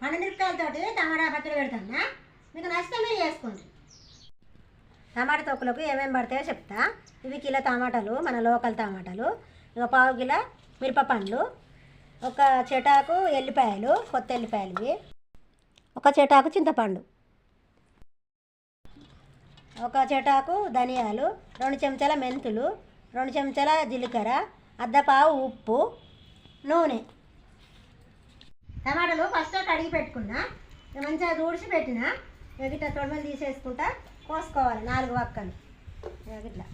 పండుమిరపకాయలతోటి టమాటా పచ్చడి పెడతానా మీకు నచ్చితే మీరు చేసుకోండి. టమాటా తొక్కులకు ఏమేమి పడతాయో చెప్తా. ఇవి కిలో టమాటాలు మన లోకల్ టమాటాలు ఇక పావు కిలో మిరప పండ్లు ఒక చెటాకు ఎల్లిపాయలు కొత్త ఎల్లిపాయలు ఇవి ఒక చెటాకు చింతపండు ఒక చెటాకు ధనియాలు రెండు చెంచాల మెంతులు రెండు చెంచాల జీలకర్ర అద్దపావు ఉప్పు నూనె. టమాటాలు ఫస్ట్ కడిగి పెట్టుకున్నా మంచిగా తుడిచి పెట్టిన ఇక ఇట్లా తొడమలు తీసేసుకుంటా కోసుకోవాలి నాలుగు వక్కలు. ఇక ఇట్లా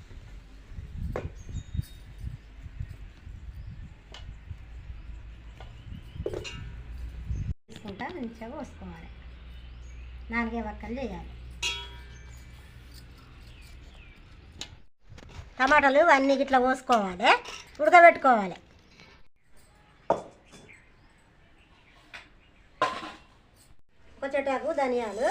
తీసుకుంటా మంచిగా కోసుకోవాలి. నాలుగే వక్కలు చేయాలి. టమాటాలు అన్నీ ఇట్లా కోసుకోవాలి ఉడకబెట్టుకోవాలి. ఒక ధనియాలు.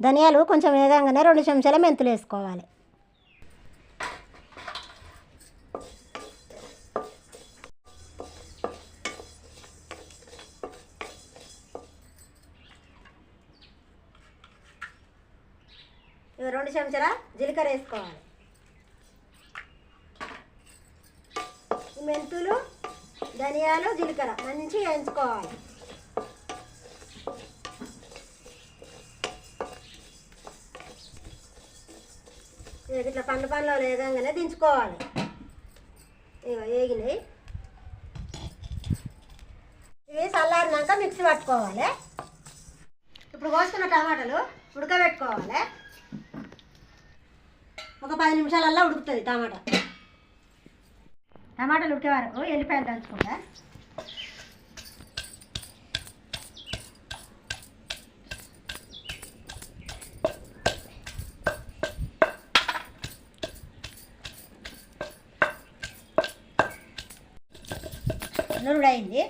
ధనియాలు కొంచెం వేగంగానే రెండు చెంచాల మెంతులు వేసుకోవాలి. ఇవి రెండు చెంచాల? జీలకర్ర వేసుకోవాలి. ఈ మెంతులు ధనియాలు జీలకర్ర మంచిగా వేయించుకోవాలి. ఇట్లా పండ్ల పండ్లో వేగంగానే దించుకోవాలి. ఇవి వేగినాయి. ఇవి చల్లారినాక మిక్సీ పట్టుకోవాలి. ఇప్పుడు కోసుకున్న టమాటాలు ఉడకబెట్టుకోవాలి. ఒక పది నిమిషాలల్లో ఉడుకుతుంది టమాటా. టమాటాలు ఉడికే వరకు ఎల్లిపాయలు దంచుకుంటా. అయింది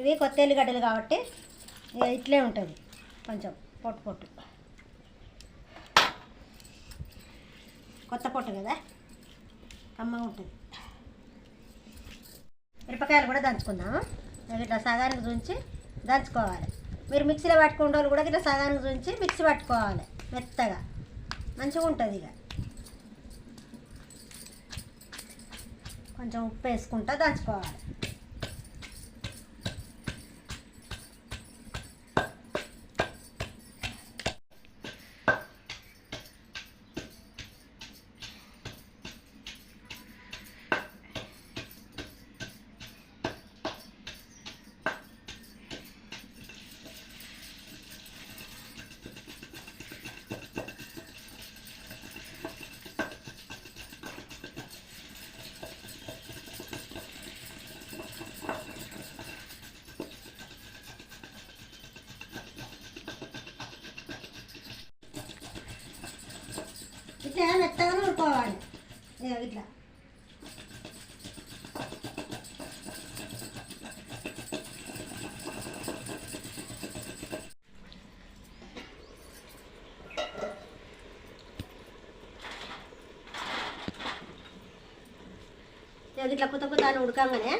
ఇవి కొత్త ఎల్లిగడ్డలు కాబట్టి ఇట్లే ఉంటుంది. కొంచెం పొట్టు పొట్టు. కొత్త పొట్టు కదా? కమ్మగా ఉంటుంది. మిరపకాయలు కూడా దంచుకుందాము ఇట్లా సగానికి చూంచి దంచుకోవాలి. మీరు మిక్సీలో పట్టుకునే వాళ్ళు కూడా ఇట్లా సగానికి చూంచి మిక్సీ పట్టుకోవాలి మెత్తగా. మంచిగా ఉంటుంది ఇక. కొంచెం ఉప్పు వేసుకుంటా దంచుకోవాలి. ఇట్లా ఇక ఇట్లా కొత్త కొత్త అని ఉడకంగానే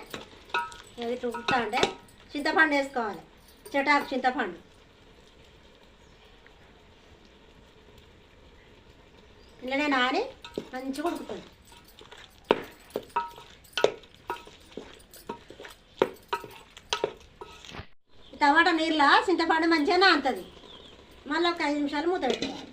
ఇక ఇట్లా ఉడుకుతా అంటే చింతపండు వేసుకోవాలి. చెటాకు చింతపండు ఇళ్ళనే నాని మంచిగా ఉడుకుతుంది టమాటా నీళ్ళ చింతపండు మంచిగా నానుతుంది మళ్ళీ ఒక ఐదు నిమిషాలు మూత పెట్టుకోవాలి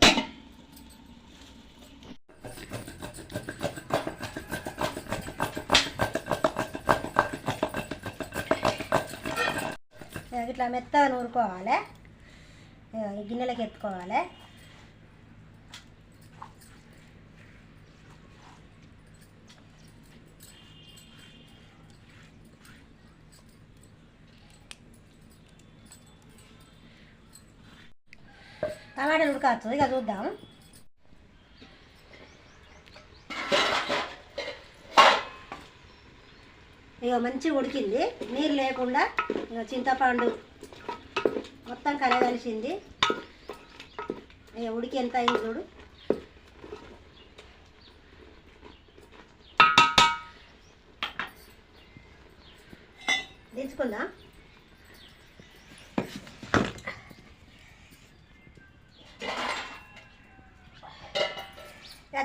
ఇట్లా మెత్తగా నూరుకోవాలి. గిన్నెలకు గిన్నెలకి ఎత్తుకోవాలి. అలాగే ఉడకచ్చు. ఇక చూద్దాం. ఇక మంచిగా ఉడికింది. నీరు లేకుండా ఇక చింతపండు మొత్తం కలగలిసింది ఇక ఉడికి ఎంత అయింది చూడు. దించుకుందాం.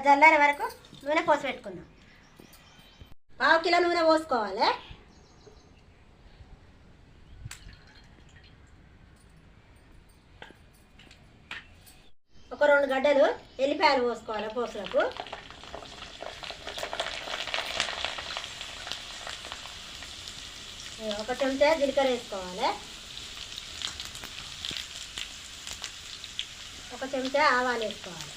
జల్లారే వరకు నూనె పోసి పెట్టుకుందాం. పావు కిలో నూనె పోసుకోవాలి. ఒక రెండు గడ్డలు ఎల్లిపాయలు పోసుకోవాలి పోసులకు. ఒక చెంచా జీలకర్ర వేసుకోవాలి. ఒక చెంచా ఆవాలు వేసుకోవాలి.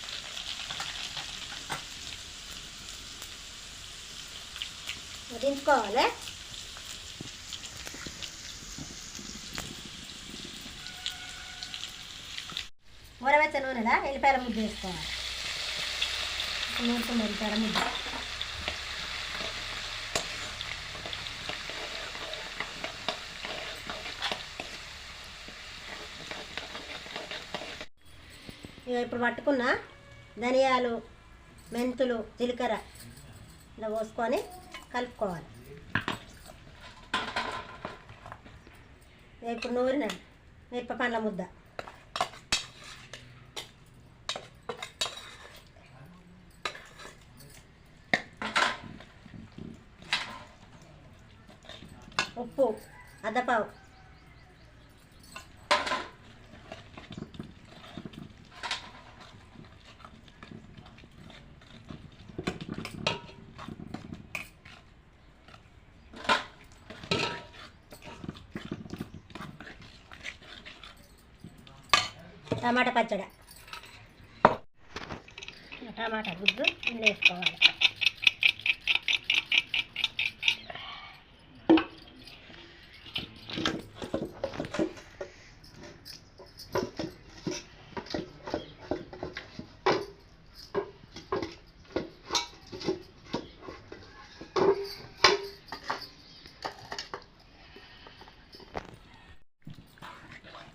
దించుకోవాలి ఊరవెచ్చ నూనెలా? ఎల్లిపాయల ముద్ద వేసుకోవాలి. నూరుకున్న ఎల్లిపాయల ముద్ద. ఇప్పుడు పట్టుకున్న ధనియాలు మెంతులు జీలకర్ర ఇలా పోసుకొని కలుపుకోవాలి. ఇప్పుడు నూరిన మిరప పండ్ల ముద్ద. ఉప్పు అద్దపావు టమాటా పచ్చడి. టమాటా గుడ్డు వేసుకోవాలి.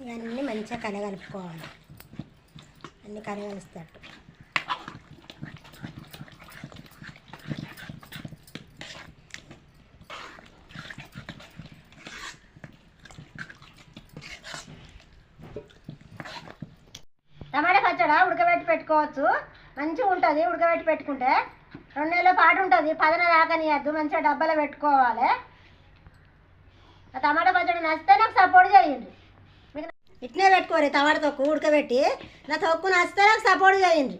ఇవన్నీ మంచిగా కలగలుపుకోవాలి. అన్నీ కలగలుస్తాడు. టమాటా పచ్చడి ఉడకబెట్టి పెట్టుకోవచ్చు. మంచిగా ఉంటుంది ఉడకబెట్టి పెట్టుకుంటే. రెండు నెలల పాటు ఉంటుంది. పదన రాకనియద్దు. మంచిగా డబ్బాలో పెట్టుకోవాలి. ఆ టమాటా పచ్చడి నచ్చితే నాకు సపోర్ట్ చేయండి. ఇట్నే పెట్టుకోరు టమాటా తొక్కు నా తొక్కు నచ్చితే నాకు సపోర్ట్ చేయండి.